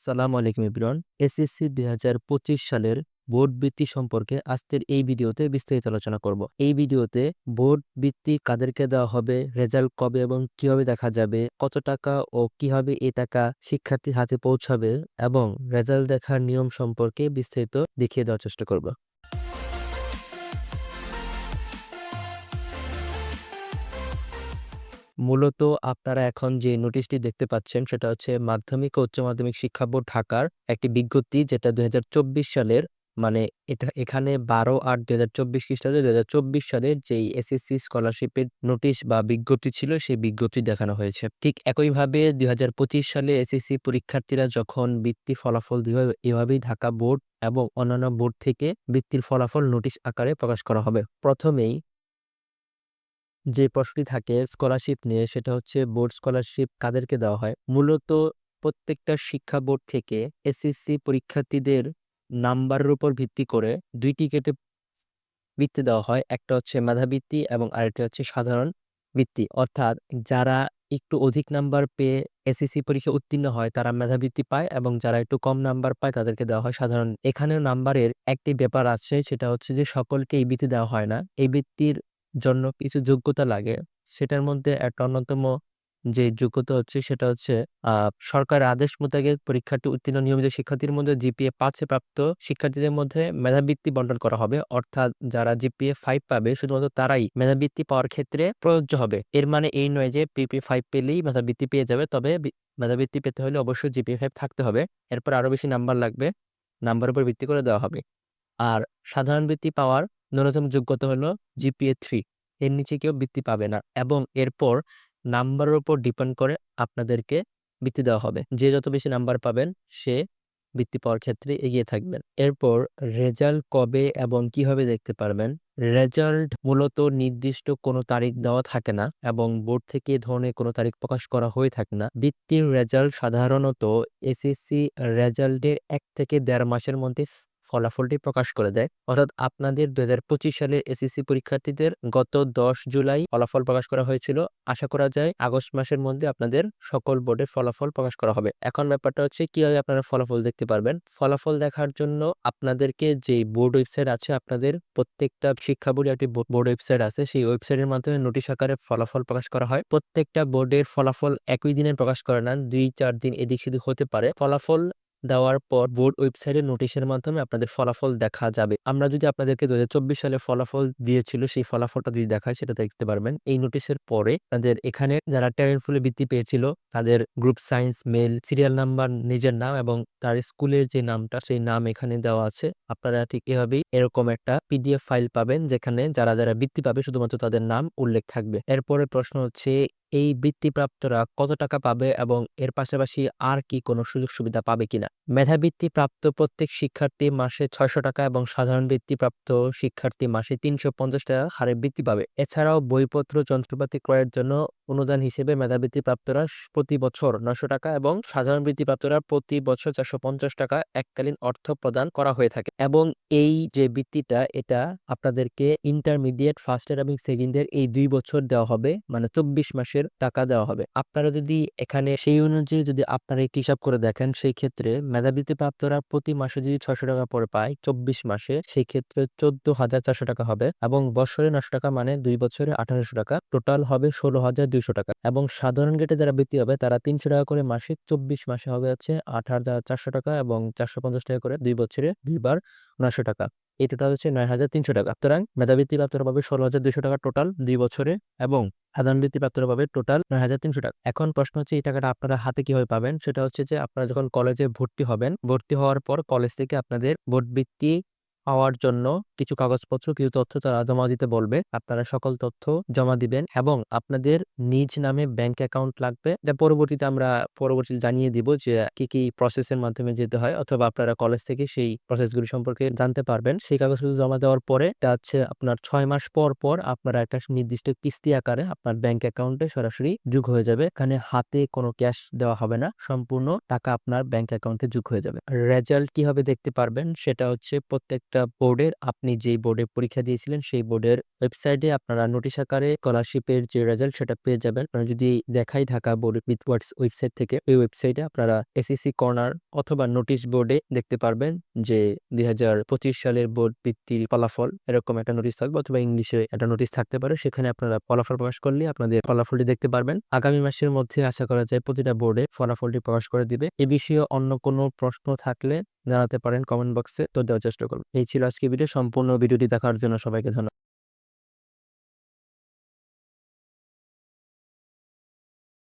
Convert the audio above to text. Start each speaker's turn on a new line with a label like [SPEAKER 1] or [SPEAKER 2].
[SPEAKER 1] সালাম আলাইকুম ইব্রান এসএসসি দুই হাজার পঁচিশ সালের বোর্ড বৃত্তি সম্পর্কে আজকের এই ভিডিওতে বিস্তারিত আলোচনা করব। এই ভিডিওতে বোর্ড বৃত্তি কাদেরকে দেওয়া হবে, রেজাল্ট কবে এবং কীভাবে দেখা যাবে, কত টাকা ও কীভাবে এ টাকা শিক্ষার্থীর হাতে পৌঁছাবে এবং রেজাল্ট দেখার নিয়ম সম্পর্কে বিস্তারিত দেখিয়ে দেওয়ার চেষ্টা করব। মূলত আপনারা এখন যে নোটিশটি দেখতে পাচ্ছেন সেটা হচ্ছে মাধ্যমিক ও উচ্চ মাধ্যমিক শিক্ষা বোর্ড ঢাকার একটি বিজ্ঞপ্তি যেটা দু হাজার চব্বিশ সালের মানে এটা এখানে বারো আট দু হাজার চব্বিশ খ্রিস্টাব্দে দুই হাজার চব্বিশ সালের যেই এসএসসি স্কলারশিপের নোটিশ বা বিজ্ঞপ্তি ছিল সেই বিজ্ঞপ্তি দেখানো হয়েছে। ঠিক একইভাবে দুই হাজার পঁচিশ সালে এসএসসি পরীক্ষার্থীরা যখন বৃত্তি ফলাফল এভাবেই ঢাকা বোর্ড এবং অন্যান্য বোর্ড থেকে বৃত্তির ফলাফল নোটিশ আকারে প্রকাশ করা হবে। প্রথমেই যে প্রশ্নটি থাকে স্কলারশিপ নিয়ে, সেটা হচ্ছে বোর্ড স্কলারশিপ কাদেরকে দেওয়া হয়? মূলত প্রত্যেকটা শিক্ষা বোর্ড থেকে এসএসসি পরীক্ষার্থীদের নাম্বারের উপর ভিত্তি করে দুইটি কেটে বৃত্তি দেওয়া হয়। একটা হচ্ছে মেধাবৃত্তি এবং আরেকটি হচ্ছে সাধারণ বৃত্তি। অর্থাৎ যারা একটু অধিক নাম্বার পেয়ে এসএসসি পরীক্ষা উত্তীর্ণ হয়, তারা মেধাবৃত্তি পায় এবং যারা একটু কম নাম্বার পায়, তাদেরকে দেওয়া হয় সাধারণ। এখানে নাম্বারের একটি ব্যাপার আছে, সেটা হচ্ছে যে সকলকে এই বৃত্তি দেওয়া হয় না। এই বৃত্তির জন্য কিছু যোগ্যতা লাগে। সেটার মধ্যে একটা অন্যতম যে যোগ্যতা হচ্ছে সেটা হচ্ছে আহ সরকারের আদেশ মোতাবেক পরীক্ষাটি উত্তীর্ণ নিয়মিত শিক্ষার্থীর মধ্যে জিপিএ পাঁচে প্রাপ্ত শিক্ষার্থীদের মধ্যে মেধাবৃত্তি বন্টন করা হবে। অর্থাৎ যারা জিপিএ ফাইভ পাবে, শুধুমাত্র তারাই মেধাবৃত্তি পাওয়ার ক্ষেত্রে প্রযোজ্য হবে। এর মানে এই নয় যে পিপি ফাইভ পেলেই মেধাবৃত্তি পেয়ে যাবে, তবে মেধাবৃত্তি পেতে হলে অবশ্যই জিপিএ ফাইভ থাকতে হবে। এরপর আরও বেশি নাম্বার লাগবে, নাম্বার উপর ভিত্তি করে দেওয়া হবে। আর সাধারণ বৃত্তি পাওয়ার ন্যূনতম যোগ্যতা হলো জিপিএ থ্রি এর নিচে কেউ বৃত্তি পাবে না এবং এরপর নাম্বারের উপর ডিপেন্ড করে আপনাদেরকে বৃত্তি দেওয়া হবে। যে যত বেশি নাম্বার পাবেন, সে বৃত্তি পাওয়ার ক্ষেত্রে এগিয়ে থাকবেন। এরপর রেজাল্ট কবে এবং কীভাবে দেখতে পারবেন? রেজাল্ট মূলত নির্দিষ্ট কোনো তারিখ দেওয়া থাকে না এবং বোর্ড থেকে ধরনের কোনো তারিখ প্রকাশ করা হয়ে থাকে না। বৃত্তির রেজাল্ট সাধারণত এসএসসি রেজাল্টের এক থেকে দেড় মাসের মধ্যে ফলাফলটি প্রকাশ করে দেয়। অর্থাৎ আপনাদের দু হাজার পঁচিশ সালের এসএসসি পরীক্ষার্থীদের গত দশ জুলাই ফলাফল প্রকাশ করা হয়েছিল। আশা করা যায় আগস্ট মাসের মধ্যে আপনাদের সকল বোর্ডের ফলাফল প্রকাশ করা হবে। এখন ব্যাপারটা হচ্ছে কীভাবে আপনারা ফলাফল দেখতে পারবেন? ফলাফল দেখার জন্য আপনাদেরকে যে বোর্ড ওয়েবসাইট আছে, আপনাদের প্রত্যেকটা শিক্ষা বোর্ডে একটি বোর্ড ওয়েবসাইট আছে। সেই ওয়েবসাইটের মাধ্যমে নোটিশ আকারে ফলাফল প্রকাশ করা হয়। প্রত্যেকটা বোর্ডের ফলাফল একই দিনে প্রকাশ করে না দুই, চার দিন এদিক সেদিক হতে পারে। ফলাফল দেওয়ার পর বোর্ড ওয়েবসাইটে নোটিশের মাধ্যমে আপনাদের ফলাফল দেখা যাবে। আমরা যদি আপনাদেরকে দু হাজার চব্বিশ সালে ফলাফল দিয়েছিল, সেই ফলাফলটা যদি দেখায়, সেটা দেখতে পারবেন। এই নোটিশের পরে তাদের এখানে যারা ট্যালেন্ট ফুলে বৃত্তি পেয়েছিল, তাদের group science, male, serial number, নিজের নাম এবং তার স্কুলের যে নামটা, সেই নাম এখানে দেওয়া আছে। আপনারা ঠিক এভাবেই এরকম একটা পিডিএফ ফাইল পাবেন, যেখানে যারা যারা বৃত্তি পাবে, শুধুমাত্র তাদের নাম উল্লেখ থাকবে। এরপরে প্রশ্ন হচ্ছে এই বৃত্তিপ্রাপ্তরা কত টাকা পাবে এবং এর পাশাপাশি আর কি কোনো সুযোগ সুবিধা পাবে কিনা? মেধাবৃত্তি প্রাপ্ত প্রত্যেক শিক্ষার্থী মাসে ছয়শো টাকা এবং সাধারণ বৃত্তিপ্রাপ্ত শিক্ষার্থী মাসে তিনশো পঞ্চাশ টাকা হারে বৃত্তি পাবে। এছাড়াও বইপত্র, যন্ত্রপাতি ক্রয়ের জন্য অনুদান হিসেবে মেধাবৃত্তি প্রাপ্তরা প্রতি বছর নশো টাকা এবং সাধারণ বৃত্তি প্রাপ্তরা প্রতি বছর চারশো পঞ্চাশ টাকা এককালীন অর্থ প্রদান করা হয়ে থাকে। এবং এই যে বৃত্তিটা, এটা আপনাদেরকে ইন্টারমিডিয়েট ফার্স্ট ইয়ার এবং সেকেন্ড ইয়ার এই দুই বছর দেওয়া হবে। মানে চব্বিশ মাসের টাকা দেওয়া হবে। আপনারা যদি এখানে সেই অনুযায়ী যদি আপনারা একটি হিসাব করে দেখেন, সেই ক্ষেত্রে মেধাবৃত্তি প্রাপ্তরা প্রতি মাসে যদি ছয়শো টাকা পরে পায়, চব্বিশ মাসে সেই ক্ষেত্রে চোদ্দ হাজার চারশো টাকা হবে এবং বছরে নশো টাকা মানে দুই বছরে আঠারোশো টাকা। টোটাল হবে ষোলো হাজার দুইশো টাকা এবং সাধারণ গেটে যারা বৃত্তি হবে, তারা তিনশো টাকা করে মাসে চব্বিশ মাসে হবে হচ্ছে আট হাজার চারশো টাকা এবং চারশো পঞ্চাশ টাকা করে দুই বছরে দুইবার নয়শো টাকা। এই টোটাল হচ্ছে নয় হাজার তিনশো টাকা। সুতরাং মেধাবৃত্তি প্রাপ্তরা পাবে ষোলো হাজার দুশো টাকা টোটাল দুই বছরে এবং সাধারণ বৃত্তি প্রাপ্তরা পাবে টোটাল নয় হাজার তিনশো টাকা। এখন প্রশ্ন হচ্ছে এই টাকাটা আপনারা হাতে কীভাবে পাবেন? সেটা হচ্ছে যে আপনারা যখন কলেজে ভর্তি হবেন, ভর্তি হওয়ার পর কলেজ থেকে আপনাদের ভোট বৃত্তি পাওয়ার জন্য কিছু কাগজপত্র, কিছু তথ্য তারা জমা দিতে বলবে আপনারা সকল তথ্য জমা দিবেন এবং আপনাদের নিজ নামে ব্যাংক অ্যাকাউন্ট লাগবে। এটা পরবর্তীতে আমরা পরবর্তীতে জানিয়ে দিব যে কি কি প্রসেসের মাধ্যমে যেতে হয় অথবা আপনারা কলেজ থেকে সেই প্রসেসগুলি সম্পর্কে জানতে পারবেন। সেই কাগজগুলো জমা দেওয়ার পরে এটা হচ্ছে আপনার ছয় মাস পর পর আপনারা একটা নির্দিষ্ট কিস্তি আকারে আপনার ব্যাংক অ্যাকাউন্টে সরাসরি যোগ হয়ে যাবে। এখানে হাতে কোনো ক্যাশ দেওয়া হবে না, সম্পূর্ণ টাকা আপনার ব্যাংক অ্যাকাউন্টে যোগ হয়ে যাবে। রেজাল্ট কীভাবে দেখতে পারবেন সেটা হচ্ছে প্রত্যেকটা প্রত্যেকটা বোর্ডের, আপনি যেই বোর্ডে পরীক্ষা দিয়েছিলেন, সেই বোর্ডের ওয়েবসাইটে আপনারা নোটিশ আকারে স্কলারশিপের যে রেজাল্ট সেটা পেয়ে যাবেন। আপনারা যদি দেখাই ঢাকা বোর্ড উইথওয়ার্ডস ওয়েবসাইট থেকে, ওই ওয়েবসাইটে আপনারা এসএসসি কর্নার অথবা নোটিশ বোর্ডে দেখতে পারবেন যে দুই হাজার পঁচিশ সালের বোর্ড ভিত্তির ফলাফল এরকম একটা নোটিশ থাকবে অথবা ইংলিশে একটা নোটিশ থাকতে পারে। সেখানে আপনারা ফলাফল প্রকাশ করলে আপনাদের ফলাফলটি দেখতে পারবেন। আগামী মাসের মধ্যে আশা করা যায় প্রতিটা বোর্ডে ফলাফলটি প্রকাশ করে দিবে। এ বিষয়ে অন্য কোনো প্রশ্ন থাকলে জানাতে পারেন কমেন্ট বক্সে তো দেওয়ার চেষ্টা করুন এই ছিল আজকে ভিডিও। সম্পূর্ণ ভিডিওটি দেখার জন্য সবাইকে ধন্যবাদ।